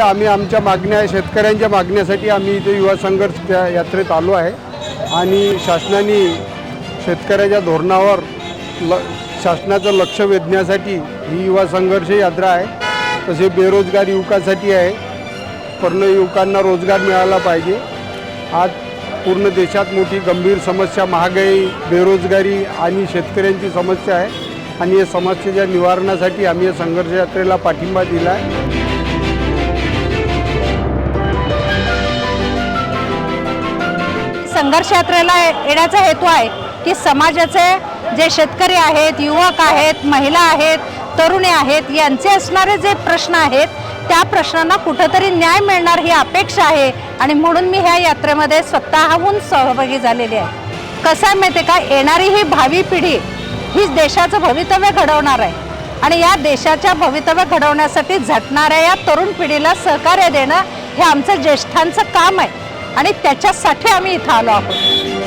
आम्ही आमच्या मागण्या शेतकऱ्यांच्या मागण्यासाठी आम्ही इथे युवा संघर्ष त्या यात्रेत आलो आहे. आणि शासनाने शेतकऱ्याच्या धोरणावर ल शासनाचं लक्ष वेधण्यासाठी ही युवा संघर्ष यात्रा आहे. तसे बेरोजगार युवकासाठी आहे. पूर्ण युवकांना रोजगार मिळाला पाहिजे. आज पूर्ण देशात मोठी गंभीर समस्या महागाई बेरोजगारी आणि शेतकऱ्यांची समस्या आहे. आणि या समस्येच्या निवारणासाठी आम्ही या संघर्ष यात्रेला पाठिंबा दिला आहे. संघर्ष यात्रेला येण्याचा हेतू आहे की समाजाचे जे शेतकरी आहेत युवक आहेत महिला आहेत तरुणी आहेत यांचे असणारे जे प्रश्न आहेत त्या प्रश्नांना कुठंतरी न्याय मिळणार ही अपेक्षा आहे. आणि म्हणून मी ह्या यात्रेमध्ये स्वतःहून सहभागी झालेली आहे. कसं आहे माहिती आहे का? येणारी ही भावी पिढी हीच देशाचं भवितव्य घडवणार आहे. आणि या देशाच्या भवितव्य घडवण्यासाठी झटणाऱ्या या तरुण पिढीला सहकार्य देणं हे आमचं ज्येष्ठांचं काम आहे. आणि त्याच्यासाठी आम्ही इथं आलो आहोत.